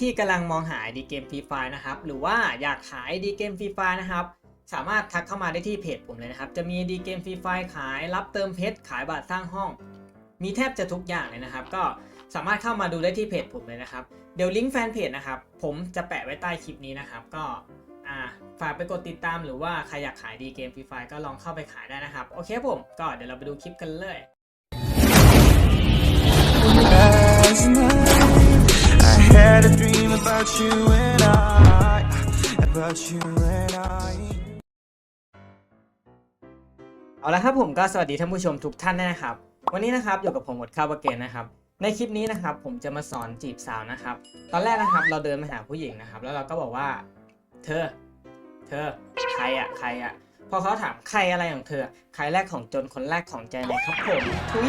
ที่กำลังมองหา ID เกมฟรีไฟนะครับ หรือว่าอยากขาย ID เกมฟรีไฟนะครับ สามารถทักเข้ามาได้ที่เพจผมเลยนะครับ จะมี ID เกมฟรีไฟขาย รับเติมเพชร ขายบัตรสร้างห้อง มีแทบจะทุกอย่างเลยนะครับ ก็สามารถเข้ามาดูได้ที่เพจผมเลยนะครับ เดี๋ยวลิงก์แฟนเพจนะครับ ผมจะแปะไว้ใต้คลิปนี้นะครับ ก็ฝากไปกดติดตามหรือว่าใครอยากขายดีเกมฟรีไฟก็ลองเข้าไปขายได้นะครับ โอเคผม ก็เดี๋ยวเราไปดูคลิปกันเลย had a dream about you and I, about you and I. เอาละครับผมก็สวัสดีท่านผู้ชมทุกท่านนะครับ วันนี้นะครับอยู่กับผมหมดข้าวบะเกนนะครับ ในคลิปนี้นะครับผมจะมาสอนจีบสาวนะครับ ตอนแรกนะครับเราเดินมาหาผู้หญิงนะครับ แล้วเราก็บอกว่า เธอ เธอ ใครอะใครอะพอเขาถามใครอะไรของเธอ ใครแรกของจนคนแรกของใจไหมครับผมทุย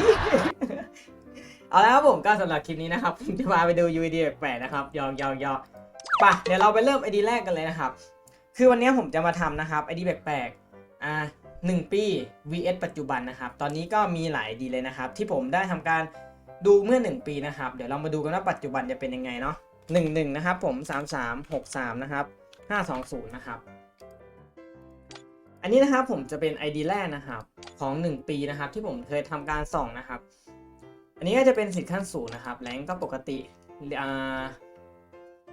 เอาละครับผมก็สำหรับคลิปนี้นะครับผมจะมาไปดู UID แปลกๆนะครับยองยองยองป่ะเดี๋ยวเราไปเริ่ม ID แรกกันเลยนะครับ คือวันนี้ผมจะมาทำนะครับ ID แปลกๆอ่า1ปี vs ปัจจุบันนะครับ ตอนนี้ก็มีหลายดีเลยนะครับ ที่ผมได้ทำการดูเมื่อ 1 ปีนะครับ เดี๋ยวเรามาดูกันว่าปัจจุบันจะเป็นยังไงเนาะ1 1นะครับผม3 3 6 3นะครับ5 2 0นะครับ อันนี้นะครับผมจะเป็น ID แรกนะครับของ 1 ปีนะครับที่ผมเคยทำการส่องนะครับ อันนี้ก็จะเป็นสิทธิ์ขั้นสูงนะครับ แรงก็ปกติ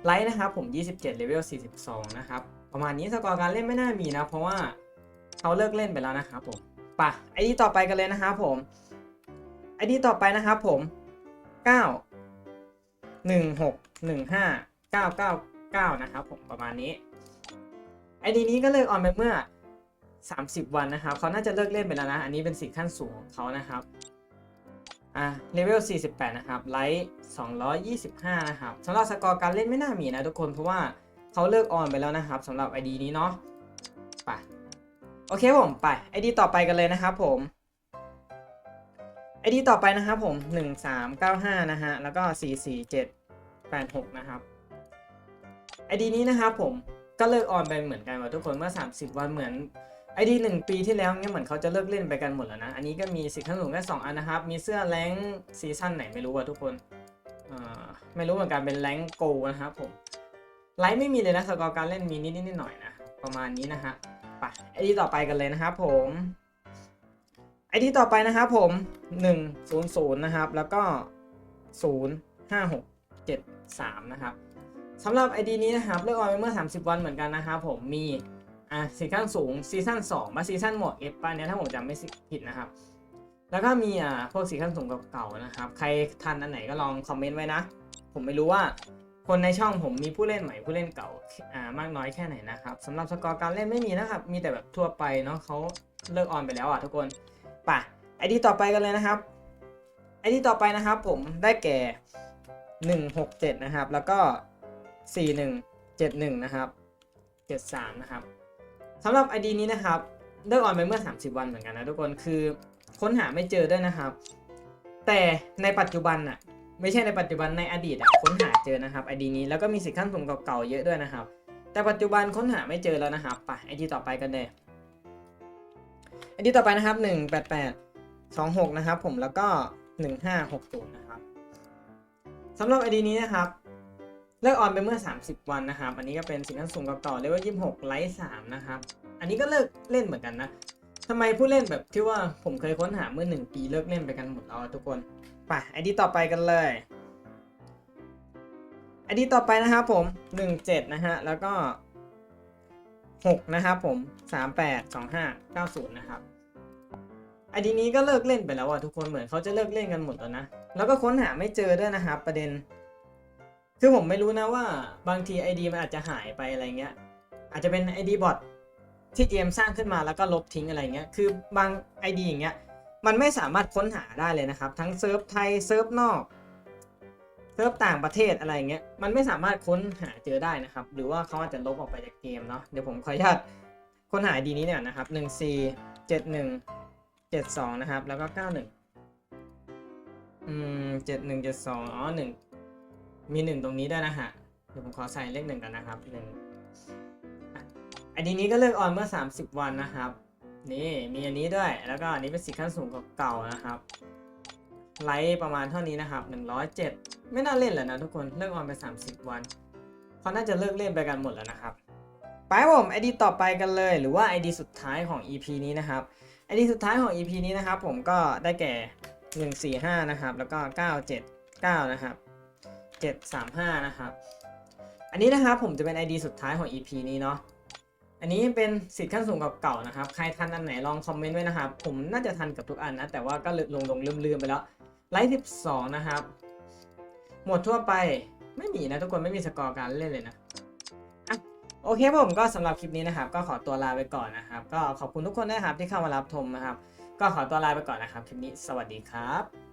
ไลท์นะครับผม 27เลเวล42 นะครับ ประมาณนี้สกอร์การเล่นไม่น่ามีนะ เพราะว่าเขาเลิกเล่นไปแล้วนะครับผมป่ะไอดีต่อไปกันเลยนะครับผมไอดีต่อไปนะครับผม 9 1 6 1 5 9 9 9 นะครับผมประมาณนี้ไอดีนี้ก็เลิกออนไปเมื่อ 30 วันนะครับเขาน่าจะเลิกเล่นไปแล้วนะ อันนี้เป็นสิทธิ์ขั้นสูงของเขานะครับ อะเลเวล 48 นะครับ ไลท์ 225 นะครับสำหรับสกอร์การเล่นไม่น่ามีนะทุกคน เพราะว่าเขาเลิกออนไปแล้วนะครับสำหรับ ID นี้เนาะไปโอเคผมไปไอดีต่อไปกันเลยนะครับผมไอดีต่อไปนะครับผม 1395 นะฮะ แล้วก็ 44786 นะครับไอดีนี้นะครับผมก็เลิกออนไปเหมือนกันว่าทุกคนเมื่อ 30 วันเหมือน ไอดีหนึ่งปีที่แล้วเนี่ยเหมือนเขาจะเลิกเล่นไปกันหมดแล้วนะ อันนี้ก็มีสิทธิ์ขั้นสูงแค่2อันนะครับ มีเสื้อแรงซีซั่นไหนไม่รู้ว่าทุกคนไม่รู้เหมือนกันเป็นแรงโกนะครับผมไลท์ไม่มีเลยนะสกอร์การเล่นมีนิดๆหน่อยนะประมาณนี้นะฮะไปไอดีต่อไปกันเลยนะครับผมไอดีต่อไปนะครับผม100นะครับแล้วก็05673นะครับสำหรับ ID นี้นะครับเลือกออนไปเมื่อ 30 วันเหมือนกันนะครับผมมี อะซีซั่นสูงซีซั่น2มาซีซั่นหมวกเอฟป้าเนี่ยถ้าผมจำไม่ผิดนะครับ แล้วก็มีอ่าพวกซีซั่นสูงเก่าๆนะครับ ใครทันอันไหนก็ลองคอมเมนต์ไว้นะ ผมไม่รู้ว่าคนในช่องผมมีผู้เล่นใหม่ผู้เล่นเก่าอ่ามากน้อยแค่ไหนนะครับสำหรับสกอร์การเล่นไม่มีนะครับ มีแต่แบบทั่วไปเนาะเขาเลิกออนไปแล้วอะทุกคนป่ะไอดีต่อไปกันเลยนะครับไอดีต่อไปนะครับ ผมได้แก่ 167 นะครับ แล้วก็ 4171 นะครับ 73 นะครับ สำหรับ ID นี้นะครับเลิกออนไปเมื่อ 30 วันเหมือนกันนะทุกคนคือค้นหาไม่เจอด้วยนะครับ แต่ในปัจจุบันอะไม่ใช่ในปัจจุบันในอดีตอะค้นหาเจอนะครับไอดีนี้แล้วก็มีสิทธิ์ขั้นสูงเก่าๆเยอะด้วยนะครับ แต่ปัจจุบันค้นหาไม่เจอแล้วนะครับไปไอดีต่อไปกันเลยไอดีต่อไปนะครับ 1 8 8 2 6 นะครับ ผมแล้วก็ 1560 นะครับสำหรับไอดีนี้นะครับ เลิกออนไปเมื่อ 30 วันนะครับ อันนี้ก็เป็นสิทธิ์ขั้นสูงเก่าๆเรียกว่า26 ไลท์3นะครับ อันนี้ก็เลิกเล่นเหมือนกันนะทำไมผู้เล่นแบบที่ว่าผมเคยค้นหาเมื่อ 1 ปีเลิกเล่นไปกันหมดแล้วอะทุกคนไปไอดีต่อไปกันเลยไอดีต่อไปนะครับผม 17 นะฮะ แล้วก็ 6 นะครับผม 38 25 90 นะครับไอดีนี้ก็เลิกเล่นไปแล้วอะทุกคนเหมือนเขาจะเลิกเล่นกันหมดแล้วนะ แล้วก็ค้นหาไม่เจอด้วยนะครับประเด็น คือผมไม่รู้นะว่าบางที ID มันอาจจะหายไปอะไรเงี้ย อาจจะเป็น ID บอทที่เกมสร้างขึ้นมาแล้วก็ลบทิ้งอะไรเงี้ย คือบาง ID อย่างเงี้ย มันไม่สามารถค้นหาได้เลยนะครับ ทั้งเซิร์ฟไทย เซิร์ฟนอกเซิร์ฟต่างประเทศอะไรเงี้ย มันไม่สามารถค้นหาเจอได้นะครับ หรือว่าเขาอาจจะลบออกไปจากเกมเนาะ เดี๋ยวผมขออนุญาตค้นหาดีนี้เนี่ยนะครับหนึ่งสี่เจ็ดหนึ่งเจ็ดสองนะครับ แล้วก็เก้าหนึ่งอืมเจ็ดหนึ่งเจ็ดสองอ๋อหนึ่ง มีหนึ่งตรงนี้ด้วยนะฮะ เดี๋ยวผมขอใส่เลขหนึ่งกันนะครับหนึ่งไอดีนี้ก็เลิกออนเมื่อ 30 วันนะครับ นี่มีอันนี้ด้วย แล้วก็อันนี้เป็นสิทธิ์ขั้นสูงเก่าๆนะครับ ไลค์ประมาณเท่านี้นะครับ 107 ไม่น่าเล่นแล้วนะทุกคนเลิกออนไป 30 วันเขาน่าจะเลิกเล่นไปกันหมดแล้วนะครับไปครับผม ID ต่อไปกันเลย หรือว่า ID สุดท้ายของ EP นี้นะครับ ID สุดท้ายของ EP นี้นะครับ ผมก็ได้แก่ 145 นะครับ แล้วก็ 979 นะครับ 735 นะครับ อันนี้นะครับผมจะเป็น ID สุดท้ายของ EP นี้เนาะ อันนี้เป็นสิทธิ์ขั้นสูงกับเก่านะครับ ใครทันอันไหนลองคอมเมนต์ไว้นะครับ ผมน่าจะทันกับทุกอันนะ แต่ว่าก็ลงลงลืมลืมๆไปแล้ว ไลท์12 นะครับ หมวดทั่วไปไม่มีนะทุกคนไม่มีสกอร์การเล่นเลยนะอะโอเคผมก็สำหรับคลิปนี้นะครับ ก็ขอตัวลาไปก่อนนะครับ ก็ขอบคุณทุกคนนะครับที่เข้ามารับชมนะครับ ก็ขอตัวลาไปก่อนนะครับ คลิปนี้สวัสดีครับ